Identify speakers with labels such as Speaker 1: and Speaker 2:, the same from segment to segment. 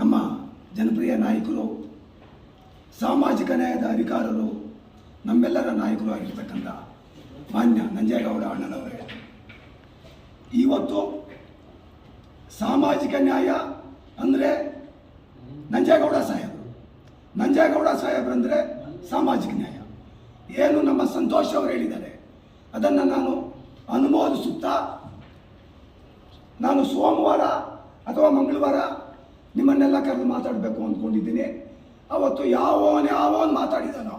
Speaker 1: ನಮ್ಮ ಜನಪ್ರಿಯ ನಾಯಕರು, ಸಾಮಾಜಿಕ ನ್ಯಾಯದ ಅಧಿಕಾರರು, ನಮ್ಮೆಲ್ಲರ ನಾಯಕರು ಆಗಿರ್ತಕ್ಕಂಥ ಮಾನ್ಯ ನಂಜೇಗೌಡ ಅಣ್ಣನವರೇ. ಇವತ್ತು ಸಾಮಾಜಿಕ ನ್ಯಾಯ ಅಂದರೆ ನಂಜೇಗೌಡ ಸಾಹೇಬರು. ನಂಜೇಗೌಡ ಸಾಹೇಬ್ರಂದರೆ ಸಾಮಾಜಿಕ ನ್ಯಾಯ. ಏನು ನಮ್ಮ ಸಂತೋಷ್ ಅವರು ಹೇಳಿದ್ದಾರೆ, ಅದನ್ನು ನಾನು ಅನುಮೋದಿಸುತ್ತಾ, ನಾನು ಸೋಮವಾರ ಅಥವಾ ಮಂಗಳವಾರ ನಿಮ್ಮನ್ನೆಲ್ಲ ಕರೆದು ಮಾತಾಡಬೇಕು ಅಂದ್ಕೊಂಡಿದ್ದೀನಿ. ಅವತ್ತು ಯಾವನ್ ಯಾವನ್ ಮಾತಾಡಿದನೋ,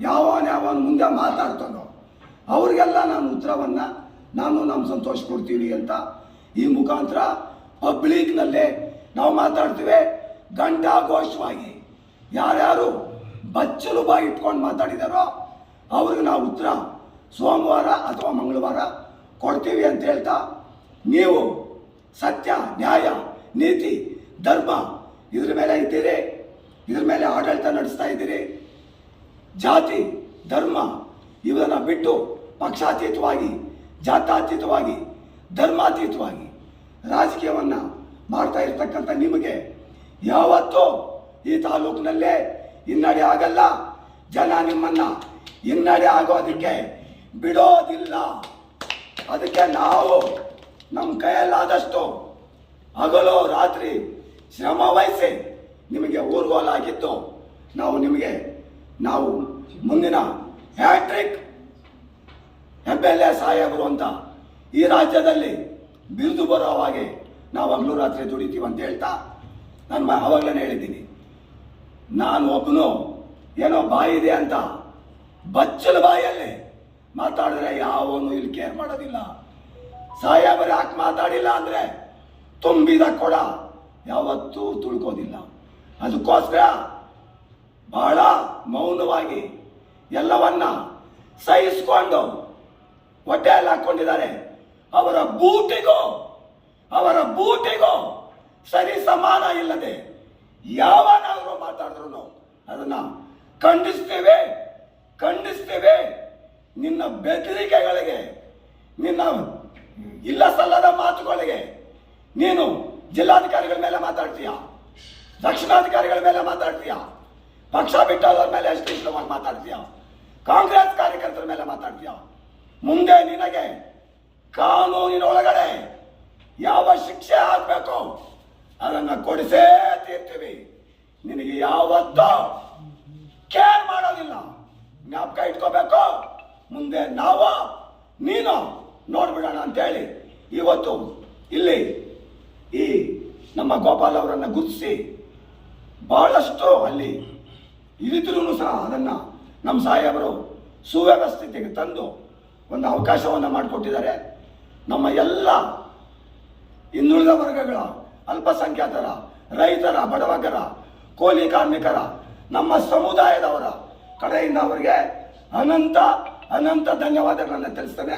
Speaker 1: ಯಾವನ್ ಯಾವನ್ ಮುಂದೆ ಮಾತಾಡ್ತಾನೋ, ಅವ್ರಿಗೆಲ್ಲ ನಾನು ಉತ್ತರವನ್ನು ನಾನು ನಮ್ಮ ಸಂತೋಷ ಕೊಡ್ತೀವಿ ಅಂತ ಈ ಮುಖಾಂತರ ಪಬ್ಲಿಕ್ನಲ್ಲೇ ನಾವು ಮಾತಾಡ್ತೀವಿ. ಘಂಟಾಘೋಷವಾಗಿ ಯಾರ್ಯಾರು ಬಚ್ಚಲು ಬಾಯಿ ಇಟ್ಕೊಂಡು ಮಾತಾಡಿದಾರೋ ಅವ್ರಿಗೆ ನಾವು ಉತ್ತರ ಸೋಮವಾರ ಅಥವಾ ಮಂಗಳವಾರ ಕೊಡ್ತೀವಿ ಅಂತ ಹೇಳ್ತಾ, ನೀವು ಸತ್ಯ, ನ್ಯಾಯ, ನೀತಿ ಧರ್ಮ. ಇದ್ರ ಮೇಲೆ ಇದ್ದೀರಿ. ಇದ್ರ ಮೇಲೆ ಆಡಳಿತ ನಡೆಸ್ತಾ ಇದ್ದೀರಿ. ಜಾತಿ, ಧರ್ಮ ಇವನ್ನ ಬಿಟ್ಟು ಪಕ್ಷಾತೀತವಾಗಿ ಜಾತಾತೀತವಾಗಿ ಧರ್ಮಾತೀತವಾಗಿ ರಾಜಕೀಯವನ್ನು ಮಾಡ್ತಾ ಇರ್ತಕ್ಕಂಥ ನಿಮಗೆ ಯಾವತ್ತೂ ಈ ತಾಲೂಕಿನಲ್ಲೇ ಹಿನ್ನಡೆ ಆಗಲ್ಲ. ಜನ ನಿಮ್ಮನ್ನ ಹಿನ್ನಡೆ ಆಗೋದಕ್ಕೆ ಬಿಡೋದಿಲ್ಲ. ಅದಕ್ಕೆ ನಾವು ನಮ್ಮ ಕೈಯಲ್ಲಾದಷ್ಟು ಹಗಲು ರಾತ್ರಿ ಶ್ರಮ ವಹಿಸಿ ನಿಮಗೆ ಆಗಿತ್ತು ನಾವು ನಿಮಗೆ, ನಾವು ಮುಂದಿನ ಹ್ಯಾಟ್ರಿಕ್ ಎಂ ಎಲ್ ಎ ಸಾಹೇಬರು ಅಂತ ಈ ರಾಜ್ಯದಲ್ಲಿ ಬಿರುದು ಬರೋ ಹಾಗೆ ನಾವು ಹಗಲು ರಾತ್ರಿ ದುಡಿತೀವಿ ಅಂತ ಹೇಳ್ತಾ ನಾನು ಅವಾಗಲೇ ಹೇಳಿದ್ದೀನಿ. ನಾನು ಒಬ್ಬನು ಏನೋ ಬಾಯಿ ಇದೆ ಅಂತ ಬಚ್ಚಲ ಬಾಯಲ್ಲಿ ಮಾತಾಡಿದ್ರೆ ಯಾವನು ಇಲ್ಲಿ ಕೇರ್ ಮಾಡೋದಿಲ್ಲ. ಸಾಹೇಬರು ಯಾಕೆ ಮಾತಾಡಿಲ್ಲ ಅಂದ್ರೆ ತುಂಬಿದ ಕೊಡ. ಯಾವತ್ತೂ ತುಳ್ಕೋದಿಲ್ಲ. ಅದಕ್ಕೋಸ್ಕರ ಬಹಳ ಮೌನವಾಗಿ ಎಲ್ಲವನ್ನ ಸಹಿಸ್ಕೊಂಡು ಹೊಟ್ಟೆಯಲ್ಲಿ ಹಾಕೊಂಡಿದ್ದಾರೆ. ಅವರ ಬೂಟಿಗೂ ಅವರ ಬೂಟಿಗೂ ಸರಿ ಸಮಾನ ಇಲ್ಲದೆ ಯಾವನಾದರೂ ಮಾತಾಡಿದ್ರು ಅದನ್ನ ಖಂಡಿಸ್ತೇವೆ ಖಂಡಿಸ್ತೇವೆ. ನಿನ್ನ ಬೆದರಿಕೆಗಳಿಗೆ, ನಿನ್ನ ಇಲ್ಲ ಸಲ್ಲದ ಮಾತುಗಳಿಗೆ ನೀನು ಜಿಲ್ಲಾಧಿಕಾರಿಗಳ ಮೇಲೆ ಮಾತಾಡ್ತೀಯಾ? ರಕ್ಷಣಾಧಿಕಾರಿಗಳ ಮೇಲೆ ಮಾತಾಡ್ತೀಯಾ? ಪಕ್ಷ ಬಿಟ್ಟವರ ಮೇಲೆ ಎಷ್ಟು ಇಷ್ಟವಾಗಿ ಮಾತಾಡ್ತೀಯ? ಕಾಂಗ್ರೆಸ್ ಕಾರ್ಯಕರ್ತರ ಮೇಲೆ ಮಾತಾಡ್ತೀಯ? ಮುಂದೆ ನಿನಗೆ ಕಾನೂನಿನ ಒಳಗಡೆ ಯಾವ ಶಿಕ್ಷೆ ಆಗ್ಬೇಕು ಅದನ್ನು ಕೊಡಿಸೇ ತೀರ್ತೀವಿ. ನಿನಗೆ ಯಾವತ್ತೂ ಕೇರ್ ಮಾಡೋದಿಲ್ಲ. ಜ್ಞಾಪಕ ಇಟ್ಕೋಬೇಕು. ಮುಂದೆ ನಾವು, ನೀನು ನೋಡ್ಬಿಡೋಣ ಅಂತೇಳಿ ಇವತ್ತು ಇಲ್ಲಿ ಈ ನಮ್ಮ ಗೋಪಾಲ್ ಅವರನ್ನು ಗುರುತಿಸಿ ಬಹಳಷ್ಟು ಅಲ್ಲಿ ಇರಿದ್ರೂ ಸಹ ಅದನ್ನ ನಮ್ಮ ಸಾಹೇಬರು ಸುವ್ಯವಸ್ಥಿತಿಗೆ ತಂದು ಒಂದು ಅವಕಾಶವನ್ನು ಮಾಡಿಕೊಟ್ಟಿದ್ದಾರೆ. ನಮ್ಮ ಎಲ್ಲ ಹಿಂದುಳಿದ ವರ್ಗಗಳ ಅಲ್ಪಸಂಖ್ಯಾತರ, ರೈತರ, ಬಡವಗರ, ಕೋಲಿ ಕಾರ್ಮಿಕರ, ನಮ್ಮ ಸಮುದಾಯದವರ ಕಡೆಯಿಂದ ಅವರಿಗೆ ಅನಂತ ಅನಂತ ಧನ್ಯವಾದಗಳನ್ನು ತಿಳಿಸ್ತೇನೆ.